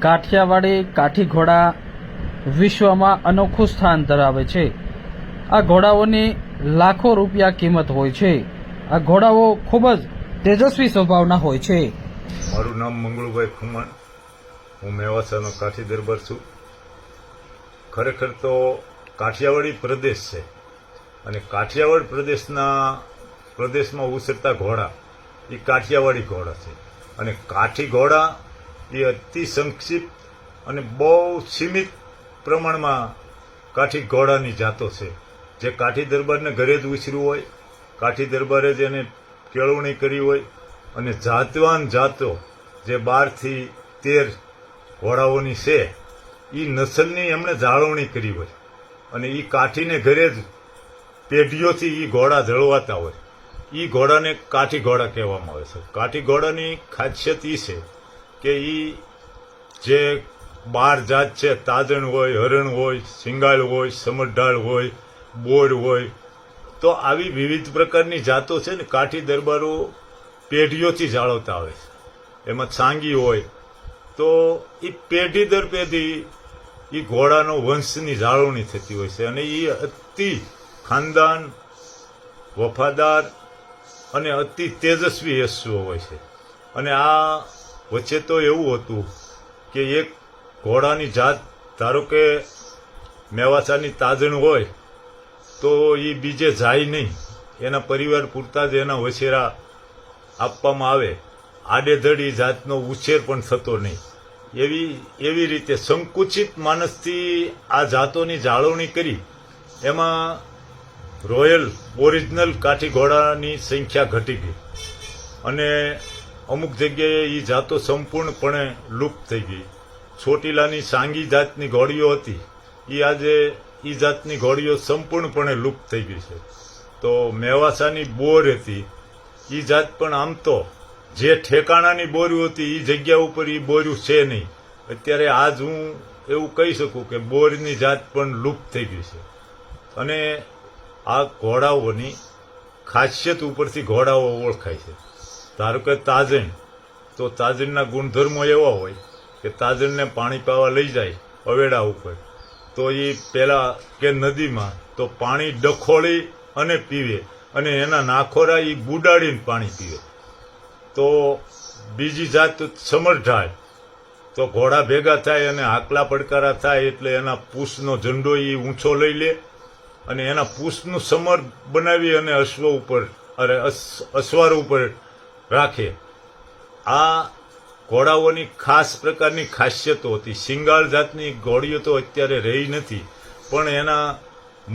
કાઠિયાવાડી કાઠી ઘોડા વિશ્વમાં અનોખું સ્થાન ધરાવે છે. આ ઘોડાઓની લાખો રૂપિયા કિંમત હોય છે. આ ઘોડાઓ ખૂબ જ તેજસ્વી સ્વભાવના હોય છે. મારું નામ મંગળુભાઈ ખુમણ. હું મેવાસાનો કાઠી દરબાર છું. ખરેખર તો કાઠિયાવાડી પ્રદેશ છે અને કાઠિયાવાડ પ્રદેશના પ્રદેશમાં ઉછરતા ઘોડા, એ કાઠિયાવાડી ઘોડા છે. અને કાઠી ઘોડા એ અતિ સંક્ષિપ્ત અને બહુ સીમિત પ્રમાણમાં કાઠી ઘોડાની જાતો છે. જે કાઠી દરબારને ઘરે જ ઉછર્યું હોય, કાઠી દરબારે જ એને કેળવણી કરી હોય અને જાતવાન જાતો જે બારથી તેર ઘોડાઓની છે એ નસલની એમણે જાળવણી કરી હોય અને એ કાઠીને ઘરે જ પેઢીઓથી એ ઘોડા જળવાતા હોય. એ ઘોડાને કાઠી ઘોડા કહેવામાં આવે છે. કાઠી ઘોડાની ખાસિયત એ છે કે એ જે બાર જાત છે, તાજણ હોય, હરણ હોય, સિંગાળ હોય, સમરઢાળ હોય, બોર હોય, તો આવી વિવિધ પ્રકારની જાતો છે ને કાઠી દરબારો પેઢીઓથી જાળવતા આવે છે. એમાં સાંગી હોય, તો એ પેઢી દર પેઢી એ ઘોડાનો વંશની જાળવણી થતી હોય છે અને એ અતિ ખાનદાન, વફાદાર અને અતિ તેજસ્વી યશુઓ હોય છે. અને આ વચ્ચે તો એવું હતું કે એક ઘોડાની જાત, ધારો કે મેવાસાની તાજણ હોય, તો એ બીજે જાય નહીં. એના પરિવાર પૂરતા જ એના વછેરા આપવામાં આવે. આડેધડ એ જાતનો ઉછેર પણ થતો નહીં. એવી એવી રીતે સંકુચિત માનસથી આ જાતોની જાળવણી કરી. એમાં રોયલ ઓરિજિનલ કાઠી ઘોડાની સંખ્યા ઘટી ગઈ. અને અમુક જગ્યાએ એ જાતો સંપૂર્ણપણે લુપ્ત થઈ ગઈ. ચોટીલાની સાંગી જાતની ઘોડીઓ હતી. એ આજે એ જાતની ઘોડીઓ સંપૂર્ણપણે લુપ્ત થઈ ગઈ છે. તો મેવાસાની બોર હતી. એ જાત પણ આમ તો જે ઠેકાણાની બોર્યું હતી એ જગ્યા ઉપર એ બોર્યું છે નહીં. અત્યારે આજ હું એવું કહી શકું કે બોરની જાત પણ લુપ્ત થઈ ગઈ છે. અને આ ઘોડાઓની ખાસિયત ઉપરથી ઘોડાઓ ઓળખાય છે. ધારો કે તાજણ, તો તાજણના ગુણધર્મો એવા હોય કે તાજણને પાણી પાવા લઈ જાય અવેડા ઉપર, તો એ પહેલાં કે નદીમાં તો પાણી ડખોળી અને પીવે અને એના નાખોરા એ બુડાડીને પાણી પીવે. તો બીજી જાત સમરઢાળ, તો ઘોડા ભેગા થાય અને આકલા પડકારા થાય એટલે એના પૂછનો ઝંડો એ ઊંચો લઈ લે અને એના પૂછનું સમર બનાવી અને અશ્વ ઉપર, અરે અશ્વાર ઉપર રાખે. આ ઘોડાઓની ખાસ પ્રકારની ખાસિયતો હતી. સિંગાળ જાતની ઘોડીઓ તો અત્યારે રહી નથી, પણ એના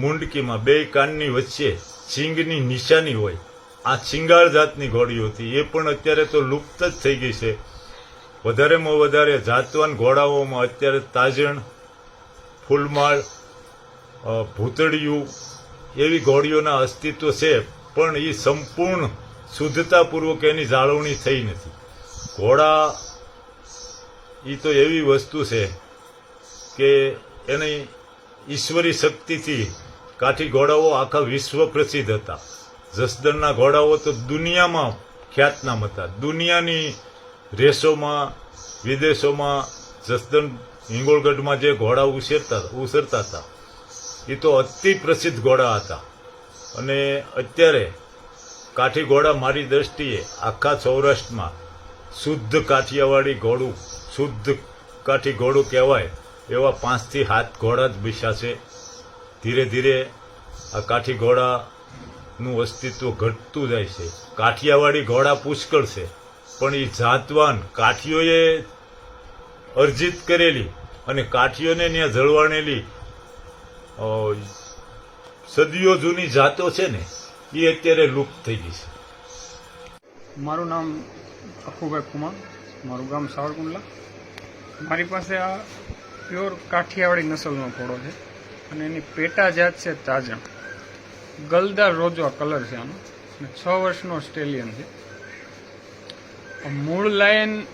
મુંડકીમાં બે કાનની વચ્ચે સિંગની નિશાની હોય. આ સિંગાળ જાતની ઘોડીઓ હતી. એ પણ અત્યારે તો લુપ્ત જ થઈ ગઈ છે. વધારેમાં વધારે જાતવાન ઘોડાઓમાં અત્યારે તાજણ, ફૂલમાળ ભૂતળિયું એવી ઘોડીઓના અસ્તિત્વ છે, પણ એ સંપૂર્ણ શુદ્ધતાપૂર્વક એની જાળવણી થઈ નથી. ઘોડા એ તો એવી વસ્તુ છે કે એની ઈશ્વરી શક્તિથી કાઠી ઘોડાઓ આખા વિશ્વ પ્રસિદ્ધ હતા. જસદણના ઘોડાઓ તો દુનિયામાં ખ્યાતનામ હતા. દુનિયાની રેસોમાં, વિદેશોમાં જસદણ હિંગોળગઢમાં જે ઘોડા ઉછેરતા, ઉછરતા હતા એ તો અતિ પ્રસિદ્ધ ઘોડા હતા. અને અત્યારે કાઠી ઘોડા મારી દ્રષ્ટિએ આખા સૌરાષ્ટ્રમાં શુદ્ધ કાઠિયાવાડી ઘોડું શુદ્ધ કાઠી ઘોડું કહેવાય એવા પાંચથી સાત ઘોડા જ બિસાશે. ધીરે ધીરે આ કાઠી ઘોડાનું અસ્તિત્વ ઘટતું જાય છે. કાઠિયાવાડી ઘોડા પુષ્કળ છે પણ એ જાતવાન કાઠીઓએ અર્જિત કરેલી અને કાઠીઓને ત્યાં જળવાણેલી સદીઓ જૂની જાતો છે ને એ અત્યારે લુપ્ત થઈ ગઈ છે મારું નામ અખુભાઈ કુમાર, મારું ગામ સાવરકુંડલા. મારી પાસે આ પ્યોર કાઠિયાવાડી નસલનો ઘોડો છે અને એની પેટા જાત છે તાજણ. ગલદાર રોજો કલર છે આનો અને છ વર્ષનો સ્ટેલિયન છે. મૂળ લાયન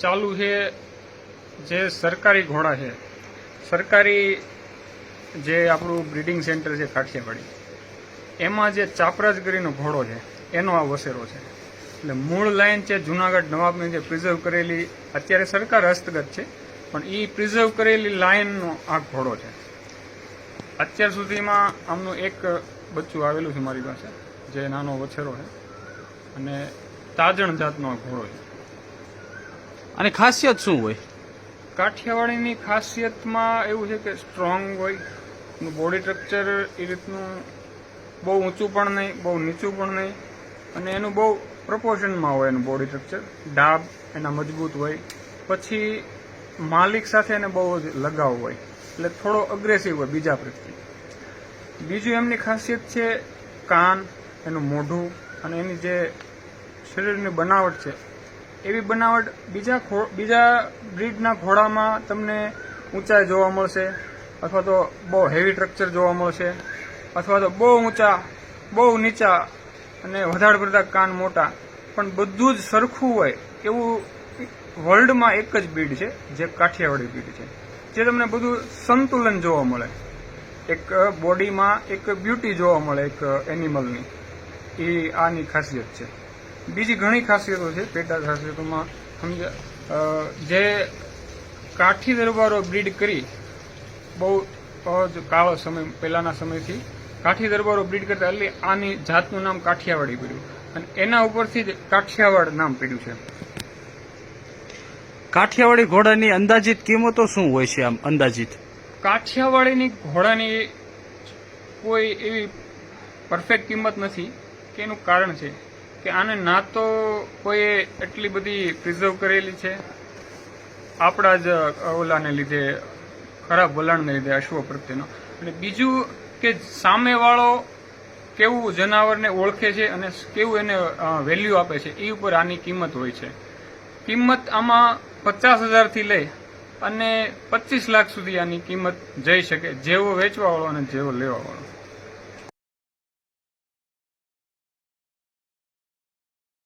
ચાલુ છે જે સરકારી ઘોડા છે. સરકારી જે આપણું બ્રીડિંગ સેન્ટર છે કાઠિયાવાડી. એમાં જે ચાપરાજ કરીનો ઘોડો છે એનો આ વસેરો છે. એટલે મૂળ લાઇન છે જુનાગઢ નવાબની જે પ્રિઝર્વ કરેલી અત્યારે સરકાર હસ્તગત છે પણ એ પ્રિઝર્વ કરેલી લાઇનનો આ ઘોડો છે. અત્યાર સુધીમાં આમનું એક બચ્ચું આવેલું છે મારી પાસે જે નાનો વછેરો છે અને તાજણ જાતનો આ ઘોડો છે. અને ખાસિયત શું હોય? કાઠિયાવાડીની ખાસિયતમાં એવું છે કે સ્ટ્રોંગ હોય બોડી સ્ટ્રક્ચર એ રીતનું બહુ ઊંચું પણ નહીં, બહુ નીચું પણ નહીં. અને એનું બહુ પ્રપોર્શનમાં હોય એનું બોડી સ્ટ્રક્ચર ડાબ એના મજબૂત હોય. પછી માલિક સાથે એને બહુ જ લગાવ હોય. એટલે થોડો અગ્રેસિવ હોય બીજા પ્રત્યે. બીજું એમની ખાસિયત છે કાન, એનું મોઢું અને એની જે શરીરની બનાવટ છે. એવી બનાવટ બીજા બીજા બ્રીડના ઘોડામાં તમને ઊંચાઈ જોવા મળશે અથવા તો બહુ હેવી સ્ટ્રક્ચર જોવા મળશે. અથવા તો બહુ ઊંચા, બહુ નીચા અને વધારે પડતા કાન મોટા. પણ બધું જ સરખું હોય એવું વર્લ્ડમાં એક જ બીડ છે, જે કાઠિયાવાડી બીડ છે. જે તમને બધું સંતુલન જોવા મળે. એક બોડીમાં એક બ્યુટી જોવા મળે એક એનિમલની. એ આની ખાસિયત છે. બીજી ઘણી ખાસિયતો છે, પેટા ખાસિયતોમાં સમજા જે કાઠી દરબારો બ્રીડ કરી બહુ જ કાળો સમય, પહેલાના સમયથી કાઠી દરબારો બ્રીડ કરતા એટલે આની જાતનું નામ કાઠિયાવાડી પડ્યું. અને એના ઉપરથી જ કાઠિયાવાડ નામ પડ્યું છે. કાઠિયાવાડી ઘોડાની અંદાજિત કિંમતો શું હોય છે આમ અંદાજિત? કાઠિયાવાડીની ઘોડાની કોઈ એવી પરફેક્ટ કિંમત નથી કે એનું કારણ છે કે આને ના તો કોઈએ એટલી બધી પ્રિઝર્વ કરેલી છે. આપણા જ ઓલાને લીધે ખરાબ વલણને લીધે અશ્વ પ્રત્યેનો. અને બીજું કે સામેવાળો કેવું જનાવરને ઓળખે છે અને કેવું એને વેલ્યુ આપે છે એ ઉપર આની કિંમત હોય છે. કિંમત આમાં પચાસ હજારથી લઈ અને પચીસ લાખ સુધી આની કિંમત જઈ શકે, જેવો વેચવાવાળો અને જેવો લેવાવાળો.